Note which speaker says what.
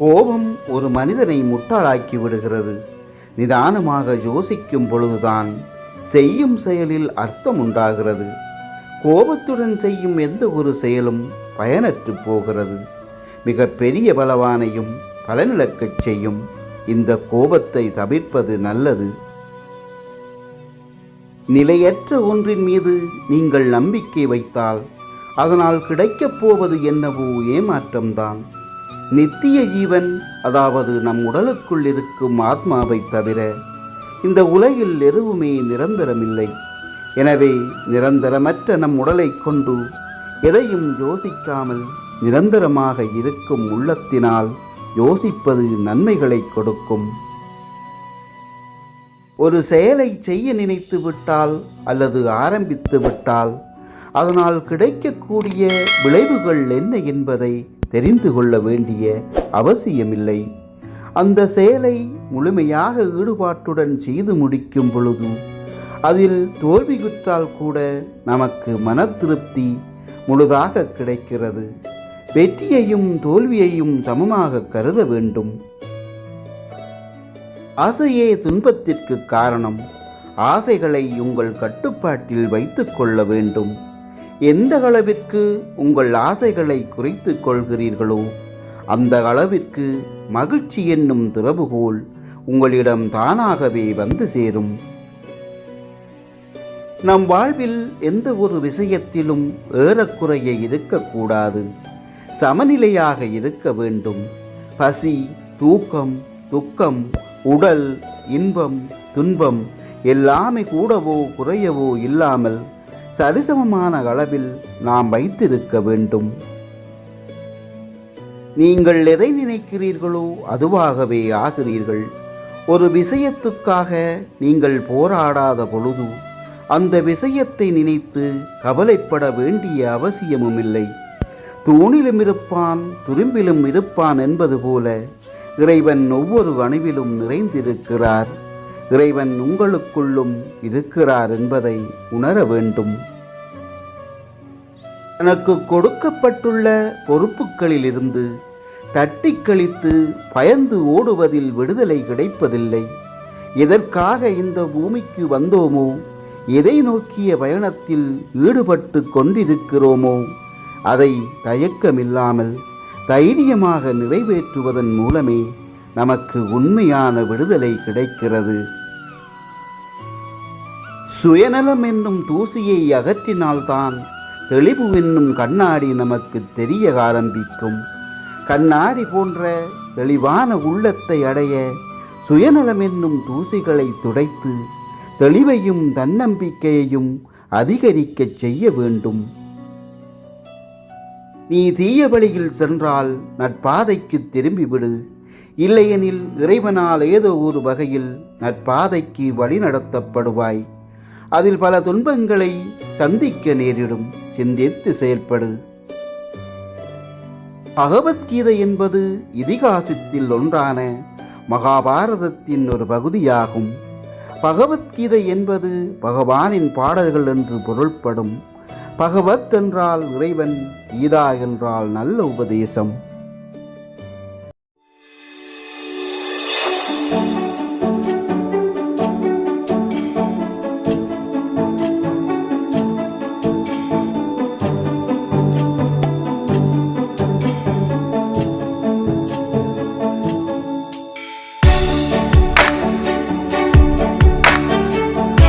Speaker 1: கோபம் ஒரு மனிதனை முட்டாளாக்கி விடுகிறது. நிதானமாக யோசிக்கும் பொழுதுதான் செய்யும் செயலில் அர்த்தம் உண்டாகிறது. கோபத்துடன் செய்யும் எந்த ஒரு செயலும் பயனற்று போகிறது. மிக பெரிய பலவானையும் பலனிழக்கச் செய்யும் இந்த கோபத்தை தவிர்ப்பது நல்லது. நிலையற்ற ஒன்றின் மீது நீங்கள் நம்பிக்கை வைத்தால் அதனால் கிடைக்கப் போவது என்னவோ ஏமாற்றம்தான். நித்திய ஜீவன் அதாவது நம் உடலுக்குள் இருக்கும் ஆத்மாவைத் தவிர இந்த உலகில் எதுவுமே நிரந்தரமில்லை. எனவே நிரந்தரமற்ற நம் உடலைக் கொண்டு எதையும் யோசிக்காமல் நிரந்தரமாக இருக்கும் உள்ளத்தினால் யோசிப்பது நன்மைகளை கொடுக்கும். ஒரு செயலை செய்ய நினைத்து விட்டால் அல்லது ஆரம்பித்து விட்டால் அதனால் கிடைக்கக்கூடிய விளைவுகள் என்ன என்பதை தெரிந்து கொள்ள வேண்டிய அவசியமில்லை. அந்த செயலை முழுமையாக ஈடுபாட்டுடன் செய்து முடிக்கும் பொழுது அதில் தோல்வியுற்றால் கூட நமக்கு மன திருப்தி முழுதாக கிடைக்கிறது. வெற்றியையும் தோல்வியையும் சமமாக கருத வேண்டும். ஆசையே துன்பத்திற்கு காரணம். ஆசைகளை உங்கள் கட்டுப்பாட்டில் வைத்துக் கொள்ள வேண்டும். எந்த அளவிற்கு உங்கள் ஆசைகளை குறைத்து கொள்கிறீர்களோ அந்த அளவிற்கு மகிழ்ச்சி என்னும் திறவுகோல் உங்களிடம் தானாகவே வந்து சேரும். நம் வாழ்வில் எந்த ஒரு விஷயத்திலும் ஏறக்குறைய இருக்கக்கூடாது. சமநிலையாக இருக்க வேண்டும். பசி தூக்கம் துக்கம் உடல் இன்பம் துன்பம் எல்லாமே கூடவோ குறையவோ இல்லாமல் சரிசமமான அளவில் நாம் வைத்திருக்க வேண்டும். நீங்கள் எதை நினைக்கிறீர்களோ அதுவாகவே ஆகிறீர்கள். ஒரு விஷயத்துக்காக நீங்கள் போராடாத பொழுது அந்த விஷயத்தை நினைத்து கவலைப்பட வேண்டிய அவசியமும் இல்லை. தூணிலும் இருப்பான் துரும்பிலும் இருப்பான் என்பது போல இறைவன் ஒவ்வொரு அணுவிலும் நிறைந்திருக்கிறார். இறைவன் உங்களுக்குள்ளும் இருக்கிறார் என்பதை உணர வேண்டும். தனக்கு கொடுக்கப்பட்டுள்ள பொறுப்புகளிலிருந்து தட்டி கழித்து பயந்து ஓடுவதில் விடுதலை கிடைப்பதில்லை. எதற்காக இந்த பூமிக்கு வந்தோமோ எதை நோக்கிய பயணத்தில் ஈடுபட்டு கொண்டிருக்கிறோமோ அதை தயக்கமில்லாமல் தைரியமாக நிறைவேற்றுவதன் மூலமே நமக்கு உண்மையான விடுதலை கிடைக்கிறது. சுயநலம் என்னும் தூசியை அகற்றினால்தான் தெளிவு என்னும் கண்ணாடி நமக்கு தெரிய ஆரம்பிக்கும். கண்ணாடி போன்ற தெளிவான உள்ளத்தை அடைய சுயநலம் என்னும் தூசிகளை துடைத்து தெளிவையும் தன்னம்பிக்கையையும் அதிகரிக்கச் செய்ய வேண்டும். நீ தீய வழியில் சென்றால் நற்பாதைக்கு திரும்பிவிடு. இல்லையெனில் இறைவனால் ஏதோ ஒரு வகையில் நற்பாதைக்கு வழிநடத்தப்படுவாய். அதில் பல துன்பங்களை சந்திக்க நேரிடும். சிந்தித்து செயல்படு. பகவத்கீதை என்பது இதிகாசத்தில் ஒன்றான மகாபாரதத்தின் ஒரு பகுதியாகும். பகவத்கீதை என்பது பகவானின் பாடல்கள் என்று பொருள்படும். பகவத் என்றால் இறைவன் கீதா என்றால் நல்ல உபதேசம்.